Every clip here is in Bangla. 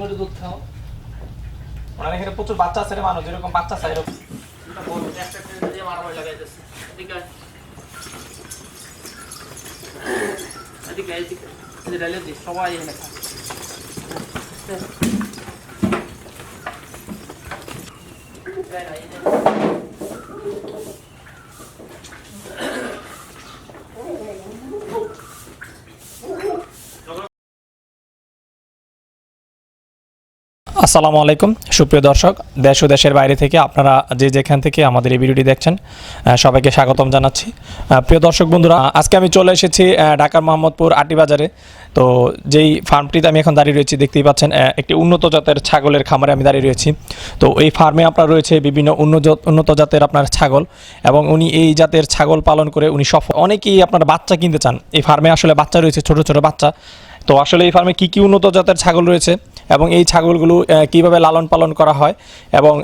মিনিট দুধ খাও। ওনার এখানে প্রচুর বাচ্চা আছে মানুষ যেরকম বাচ্চা চাই এরকম। এটা বড় একটা একটা দিয়ে মারামারি লাগাইতেছে এদিকে আয়। এদিকে আয়, এদিকে এই যে ডালে দিস সবাই এখানে খা এই না, এই না। আসসালামু আলাইকুম। সুপ্রিয় দর্শক, দেশ ও দেশের বাইরে থেকে আপনারা যে যেখান থেকে আমাদের এই ভিডিওটি দেখছেন সবাইকে স্বাগতম জানাচ্ছি। প্রিয় দর্শক বন্ধুরা, আজকে আমি চলে এসেছি ঢাকার মোহাম্মদপুর আটি বাজারে। তো যেই ফার্মটিতে আমি এখন দাঁড়িয়ে রয়েছি, দেখতেই পাচ্ছেন একটি উন্নত জাতের ছাগলের খামারে আমি দাঁড়িয়ে রয়েছি। তো এই ফার্মে আপনার রয়েছে বিভিন্ন উন্নত উন্নত জাতের আপনার ছাগল এবং উনি এই জাতের ছাগল পালন করে উনি সফল। অনেকেই আপনার বাচ্চা কিনতে চান। এই ফার্মে আসলে বাচ্চা রয়েছে, ছোট ছোট বাচ্চা। তো আসলে এই ফার্মে কী কী উন্নত জাতের ছাগল রয়েছে? এবং এই ছাগলগুলো কীভাবে লালন পালন করা হয় এবং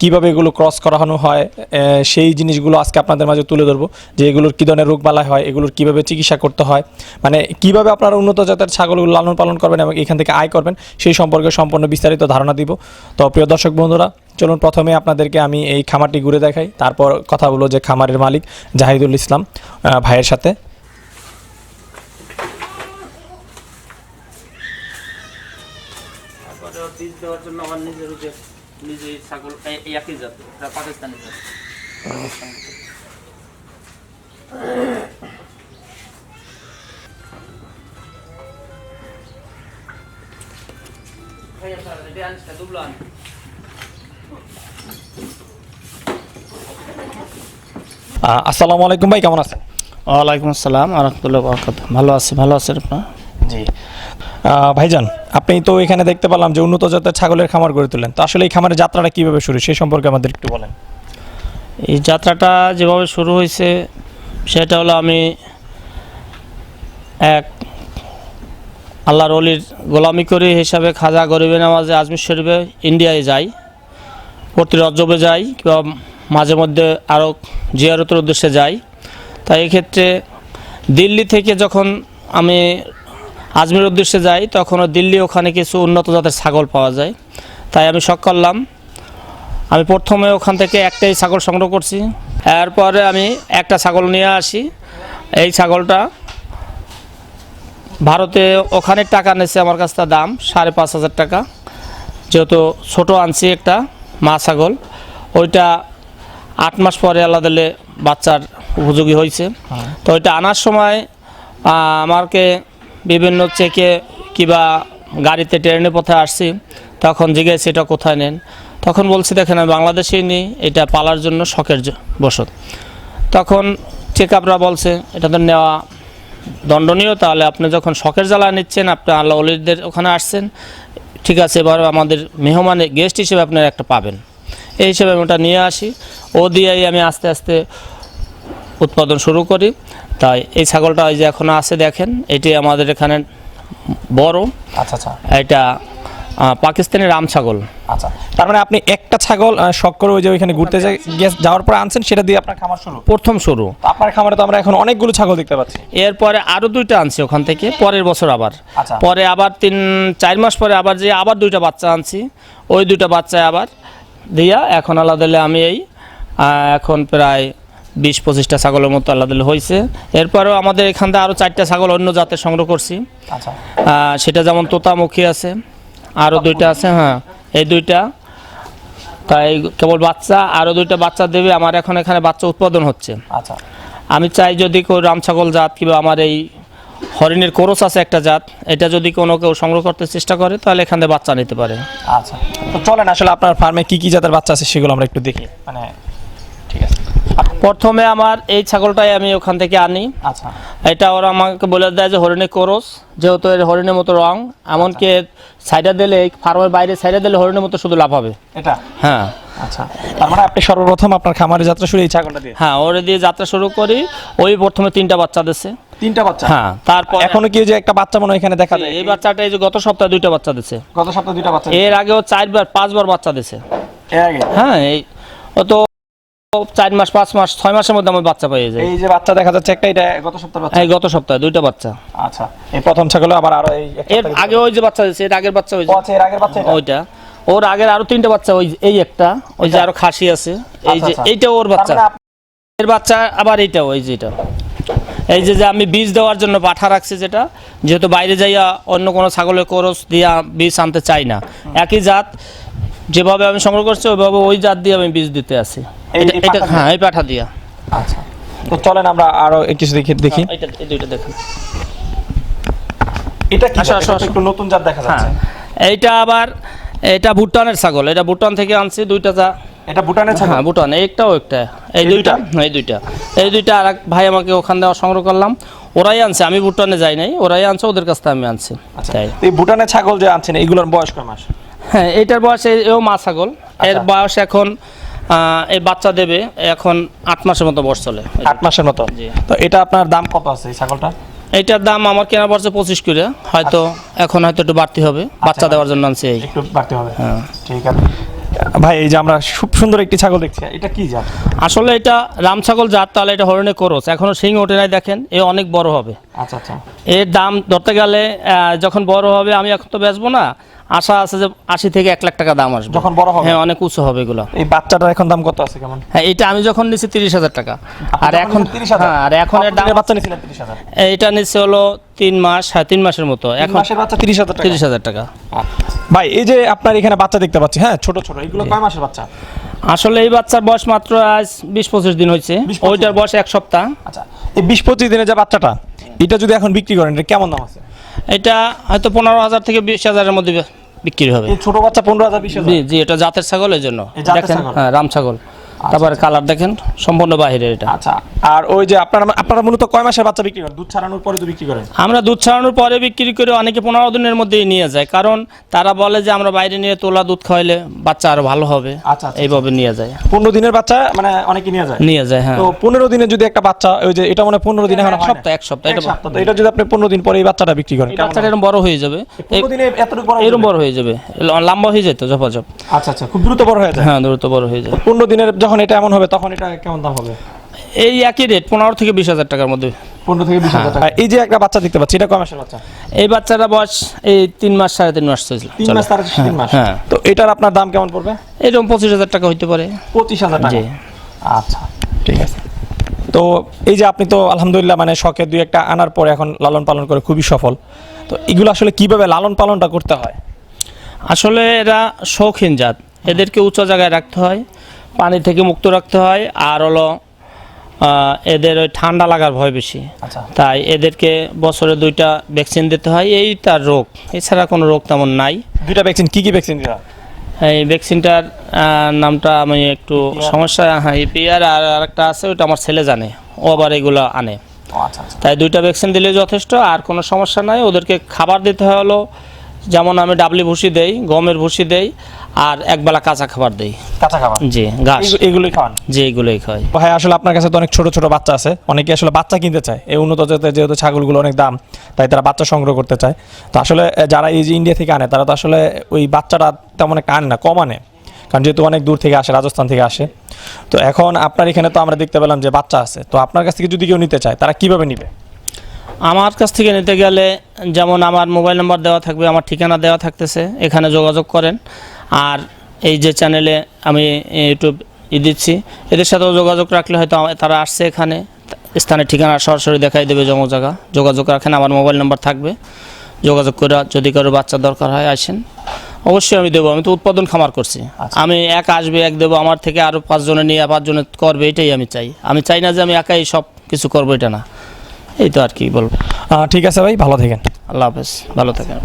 কীভাবে এগুলো ক্রস করানো হয় সেই জিনিসগুলো আজকে আপনাদের মাঝে তুলে ধরবো। যে এগুলোর কী ধরনের রোগবালাই হয়, এগুলোর কীভাবে চিকিৎসা করতে হয় মানে কীভাবে আপনারা উন্নত জাতের ছাগলগুলো লালন পালন করবেন এবং এখান থেকে আয় করবেন, সেই সম্পর্কে সম্পূর্ণ বিস্তারিত ধারণা দিব। তো প্রিয় দর্শক বন্ধুরা, চলুন প্রথমে আপনাদেরকে আমি এই খামারটি ঘুরে দেখাই। তারপর কথা বলব যে খামারের মালিক জাহিদুল ইসলাম ভাইয়ের সাথে তারপরে ওর বীজ দেওয়ার জন্য আমার নিজের যে নিজে ছাগল একই জাত এটা পাকিস্তানি জাত। আসসালামু আলাইকুম ভাই কেমন আছেন? ওয়ালাইকুম আসসালাম আরহামতুল্লাহ বরকাত ভালো আছি ভালো আছেন আপনার? জি। ভাইজান, আপনি তো এখানে দেখতে পেলাম যে উন্নত জাতের ছাগলের খামার গড়ে তুললেন তো আসলে এই খামারের যাত্রাটা কীভাবে শুরু? সেই সম্পর্কে আমাদের একটু বলেন। এই যাত্রাটা যেভাবে শুরু হয়েছে, সেটা হলো আমি এক আল্লাহর অলির গোলামি করি হিসাবে খাজা গরিবে নামাজে আজমির শরীফে ইন্ডিয়ায় যাই, প্রতি রজবে যাই, কিংবা মাঝে মধ্যে আরও জিয়ারতের উদ্দেশ্যে যাই। তাই এক্ষেত্রে দিল্লি থেকে যখন আমি আজমির উদ্দেশ্যে যাই তখনও দিল্লি ওখানে কিছু উন্নত জাতের ছাগল পাওয়া যায়। তাই আমি শখ করলাম। আমি প্রথমে ওখান থেকে একটাই ছাগল সংগ্রহ করছি। এরপরে আমি একটা ছাগল নিয়ে আসি। এই ছাগলটা ভারতে ওখানে টাকা নিয়েছে আমার কাছ থেকে দাম সাড়ে পাঁচ হাজার টাকা। যেহেতু ছোটো আনছি একটা মা ছাগল ওইটা আট মাস পরে আল্লাহ দিলে বাচ্চার উপযোগী হয়েছে। তো ওইটা আনার সময় আমাকে বিভিন্ন চেকে কিবা গাড়িতে ট্রেনের পথে আসছি, তখন জিজ্ঞেস এটা কোথায় নেন? তখন বলছি, দেখেন, আমি বাংলাদেশেই নিই, এটা পালার জন্য শখের বসত। তখন চেক আপরা বলছে, এটা তো নেওয়া দণ্ডনীয়, তাহলে আপনি যখন শখের জ্বালা নিচ্ছেন, আপনি আল্লাহ অলিদের ওখানে আসছেন, ঠিক আছে, এবার আমাদের মেহমানে গেস্ট হিসেবে আপনার একটা পাবেন। এই হিসেবে আমি ওটা নিয়ে আসি। ও দিয়েই আমি আস্তে আস্তে উৎপাদন শুরু করি। তাই এই ছাগলটা ওই যে এখনও আছে দেখেন এটি আমাদের এখানে বড়। আচ্ছা আচ্ছা। এটা পাকিস্তানি রাম ছাগল। আচ্ছা তার মানে আপনি একটা ছাগল শখ করে ওই যে ওইখানে ঘুরতে যাই- গিয়ে- যাওয়ার পরে আনছেন সেটা দিয়ে আপনার খামার শুরু? প্রথম শুরু। আপনার খামারে তো আমরা এখন অনেকগুলো ছাগল দেখতে পাচ্ছি। এরপরে আরও দুইটা আনছি ওখান থেকে পরের বছর আবার। আচ্ছা। পরে আবার তিন চার মাস পরে আবার যে আবার দুইটা বাচ্চা আনছি ওই দুইটা বাচ্চা আবার দিয়া এখন আলাদা আমি এই এখন প্রায় বিশ পঁচিশটা ছাগলের মতো আল্লাহ দিলে হয়েছে। এরপরেও আমাদের এখান থেকে আরও চারটা ছাগল অন্য জাতের সংগ্রহ করছি। আচ্ছা। সেটা যেমন তোতামুখী আছে আরও দুইটা আছে হ্যাঁ এই দুইটা। তাই কেবল বাচ্চা আরও দুইটা বাচ্চা দেবে আমার এখন এখানে বাচ্চা উৎপাদন হচ্ছে। আচ্ছা। আমি চাই যদি কেউ রাম ছাগল জাত কিংবা আমার এই হরিণের কোরস আছে একটা জাত এটা যদি কোনো কেউ সংগ্রহ করতে চেষ্টা করে তাহলে এখান থেকে বাচ্চা নিতে পারে। আচ্ছা। তো চলেন আসলে আপনার ফার্মে কি কি জাতের বাচ্চা আছে সেগুলো আমরা একটু দেখি। মানে প্রথমে আমার এই ছাগলটাই আমি ওখান থেকে আনি। আচ্ছা। এটা ওরা আমাকে বলে দেয় যে হরিণের কোরস যেহেতু এর হরিণের মতো রং এমনকি সাইডে দিলে ফার্মের বাইরে সাইডে দিলে হরিণের মতো শুধু লাভ হবে। এটা? হ্যাঁ। আচ্ছা। তার মানে আপনি সর্বপ্রথম আপনার খামারের যাত্রা শুরু এই ছাগলটা দিয়ে? হ্যাঁ ওরে দিয়ে যাত্রা শুরু করি। ওই প্রথমে তিনটা বাচ্চা তিনটা বাচ্চা? হ্যাঁ তারপর এখনও কি যে একটা বাচ্চা মনে হয় এখানে দেখা যায়? এই বাচ্চাটা এই যে গত সপ্তাহে দুইটা বাচ্চা দিছে। গত সপ্তাহে দুইটা বাচ্চা এর আগেও চারবার পাঁচবার বাচ্চা দিছে। এর আগে? হ্যাঁ এই ও তো চার মাস পাঁচ মাস ছয় মাসের মধ্যে আমার বাচ্চা পেয়ে যায়। এই যে বাচ্চা দেখা যাচ্ছে একটা এটা গত সপ্তাহ বাচ্চা? এই গত সপ্তাহে দুইটা বাচ্চা। আচ্ছা এই প্রথম ছাগল আবার আরও এর আগে ওই যে বাচ্চা হয়েছে এর আগের বাচ্চা হয়েছে। আচ্ছা, এর আগের বাচ্চা ওইটা। ওর আগের আরও তিনটা বাচ্চা ওই এই একটা ওই যে আরও খাসি আছে। এই আচ্ছা, যে আচ্ছা। এইটা ওর বাচ্চা। এর বাচ্চা আবার এইটা ওই যে এটা। এই যে যে আমি বীজ দেওয়ার জন্য পাঠা রাখছি যেটা যেহেতু বাইরে যাইয়া অন্য কোনো ছাগলের কোরস দিয়া বীজ আনতে চাই না। একই জাত যেভাবে আমি সংগ্রহ করছি ওইভাবে ওই জাত দিয়ে আমি বীজ দিতে আসি এটা- হ্যাঁ এই পাঠা দিয়া। আচ্ছা। তো চলেন আমরা আরও কিছু দেখি দেখি। এই দুইটা দেখুন। এটা কি আসো। একটু নতুন জাত দেখা যাচ্ছে। হ্যাঁ। এইটা আবার এটা ভুটানের ছাগল। এটা ভুটান থেকে আনছি দুইটা যা এটা ভুটানের ছাগল? হ্যাঁ ভুটান। একটাও একটা। এই দুইটা এই দুইটা। এই দুইটা আর ভাই আমাকে ওখান থেকে সংগ্রহ করলাম। ওরাই আনছে। আমি ভুটানে যাই নাই। ওরাই আনছে ওদের কাছ থেকে আমি আনছি। আচ্ছা। তাই। এই ভুটানের ছাগল যে আনছেন এগুলোর বয়স কয় মাস? হ্যাঁ এইটার বয়স এই- এও মা ছাগল। এর আচ্ছা। বয়স এখন এই বাচ্চা দেবে এখন আট মাসের মতো বয়স চলে। আট মাসের মতো? তো এটা আপনার দাম কত আছে এই ছাগলটা? এইটার দাম আমার কেনা পড়ছে পঁচিশ করে। হয়তো এখন হয়তো একটু বাড়তি হবে। বাচ্চা দেওয়ার জন্য আনছি এই। একটু বাড়তে হবে। হ্যাঁ। ঠিক আছে। ভাই এই যে আমরা খুব সুন্দর একটি ছাগল দেখছি। এটা কি জাত? আসলে এটা রাম ছাগল জাত তাহলে এটা হরণে করস এখনও সিং ওঠে নাই দেখেন। এ অনেক বড় হবে। আচ্ছা আচ্ছা। এর দাম ধরতে গেলে যখন বড় হবে আমি এখন তো বেচবো না। আশা আছে যে আশি থেকে এক লাখ টাকা দাম আসবে। যখন বড় হবে? হ্যাঁ অনেক উঁচু হবে এগুলো। এই বাচ্চাটার এখন দাম কত আছে কেমন? হ্যাঁ এটা আমি যখন নিচ্ছি তিরিশ হাজার টাকা। আর এখন নিয়েছেন 30,000? হ্যাঁ আর এখন এর দাম বাচ্চা নিয়েছিলেন তিরিশ হাজার। এটা নিচ্ছে হলো তিন মাস হ্যাঁ তিন মাসের মতো। এখন মাসের বাচ্চা তিরিশ হাজার টাকা। তিরিশ হাজার টাকা। ভাই এই যে আপনার এখানে বাচ্চা দেখতে পাচ্ছি হ্যাঁ ছোট ছোট এগুলো কয় মাসের বাচ্চা? আসলে এই বাচ্চার বয়স মাত্র আজ বিশ পঁচিশ দিন হয়েছে। ওইটার বয়স এক সপ্তাহ। আচ্ছা এই বিশ পঁচিশ দিনের যে বাচ্চাটা এটা যদি এখন বিক্রি করেন এটা কেমন দাম আছে? এটা হয়তো পনেরো হাজার থেকে বিশ হাজারের মধ্যে বিক্রি হবে। ছোট বাচ্চা পনেরো হাজার জি জি এটা জাতের ছাগলের জন্য? হ্যাঁ রাম ছাগল। তারপরে কালার দেখেন সম্পূর্ণ বাহিরের এটা। আচ্ছা আর ওই যে আপনারা আপনারা মূলত কয় মাসের বাচ্চা বিক্রি করেন? দুধ ছাড়ানোর পরে তো বিক্রি করেন। আমরা দুধ ছাড়ানোর পরে বিক্রি করে অনেকে পনেরো দিনের মধ্যেই নিয়ে যায় কারণ তারা বলে যে আমরা বাইরে নিয়ে তোলা দুধ খাওয়াইলে বাচ্চা আরও ভালো হবে আচ্ছা, আচ্ছা, এইভাবে নিয়ে যায়। পনেরো দিনের বাচ্চা মানে অনেকে নিয়ে যায়? নিয়ে যায় হ্যাঁ। তো পনেরো দিনে যদি একটা বাচ্চা ওই যে এটা মানে পনেরো দিনে এক সপ্তাহ এক সপ্তাহ এটা এটা যদি আপনি পনেরো দিন পরে এই বাচ্চাটা বিক্রি করেন বাচ্চাটা এরকম বড় হয়ে যাবে। দিনে এতটুকু বড় হয়ে এরকম? বড় হয়ে যাবে। লম্বা হয়ে যেত ঝপাঝপ। আচ্ছা আচ্ছা খুব দ্রুত বড় হয়ে যায়। হ্যাঁ দ্রুত বড় হয়ে যায়। পনেরো দিনের যখন এটা এমন হবে তখন এটা কেমন দাম হবে? এই একই রেট পনেরো থেকে বিশ হাজার টাকার মধ্যে। পনেরো থেকে বিশ হাজার টাকা। এই যে একটা বাচ্চা দেখতে পাচ্ছি এটা কয় মাসের বাচ্চা? এই বাচ্চাটা বয়স এই তিন মাস সাড়ে তিন মাস চলছে। তিন মাস তার তিন মাস? হ্যাঁ তো এটার আপনার দাম কেমন পড়বে? এরকম পঁচিশ হাজার টাকা হইতে পারে। পঁচিশ হাজার টাকা? আচ্ছা ঠিক আছে। তো এই যে আপনি তো আলহামদুলিল্লাহ মানে শখে দুই একটা আনার পরে এখন লালন পালন করে খুবই সফল। তো এগুলো আসলে কীভাবে লালন পালনটা করতে হয়? আসলে এরা শৌখিন জাত। এদেরকে উঁচু জায়গায় রাখতে হয়। পানি থেকে মুক্ত রাখতে হয় আর হলো এদের ওই ঠান্ডা লাগার ভয় বেশি। আচ্ছা। তাই এদেরকে বছরে দুইটা ভ্যাকসিন দিতে হয় এই তার রোগ। এছাড়া কোনো রোগ তেমন নাই। দুইটা ভ্যাকসিন কি কি ভ্যাকসিন এই ভ্যাকসিনটার নামটা আমি একটু সমস্যা হ্যাঁ ইপিআর আর আরেকটা আছে ওটা আমার ছেলে জানে। ও আবার এগুলো আনে। আচ্ছা আচ্ছা। তাই দুইটা ভ্যাকসিন দিলে যথেষ্ট আর কোনো সমস্যা নাই। ওদেরকে খাবার দিতে হয় হলো যেমন আমি ডাবলি ভুসি দেই গমের ভুসি দেই আর একবেলা কাঁচা খাবার দেই। কাঁচা খাবার? জি ঘাস। এগু- এগুলোই খাওয়ান? জি এগুলোই খাই। ভাই আসলে আপনার কাছে তো অনেক ছোট ছোট বাচ্চা আছে। অনেকে আসলে বাচ্চা কিনতে চায়। এই উন্নত জাতের যেহেতু ছাগলগুলো অনেক দাম তাই তারা বাচ্চা সংগ্রহ করতে চায়। তো আসলে যারা এই যে ইন্ডিয়া থেকে আনে তারা তো আসলে ওই বাচ্চাটা তেমন একটা আনে না কম আনে। কারণ যেহেতু অনেক দূর থেকে আসে রাজস্থান থেকে আসে। তো এখন আপনার এখানে তো আমরা দেখতে পেলাম যে বাচ্চা আছে। তো আপনার কাছ থেকে যদি কেউ নিতে চায় তারা কীভাবে নিবে? আমার কাছ থেকে নিতে গেলে যেমন আমার মোবাইল নাম্বার দেওয়া থাকবে আমার ঠিকানা দেওয়া থাকতেছে এখানে যোগাযোগ করেন। আর এই যে চ্যানেলে আমি ইউটিউব ই দিচ্ছি এদের সাথেও যোগাযোগ রাখলে হয়তো তারা আসছে এখানে। স্থানের ঠিকানা সরাসরি দেখাই দেবে জমা জায়গা। যোগাযোগ রাখেন আমার মোবাইল নাম্বার থাকবে। যোগাযোগ করে যদি কারও বাচ্চার দরকার হয় আসেন। অবশ্যই আমি দেবো আমি তো উৎপাদন খামার করছি। আমি এক আসবে এক দেবো আমার থেকে আরও পাঁচজনে নিয়ে পাঁচজনে করবে এটাই আমি চাই। আমি চাই না যে আমি একাই সব কিছু করব এটা না। এই তো আর কি বলব। ঠিক আছে ভাই ভালো থাকেন। আল্লাহ হাফেজ। ভালো থাকেন।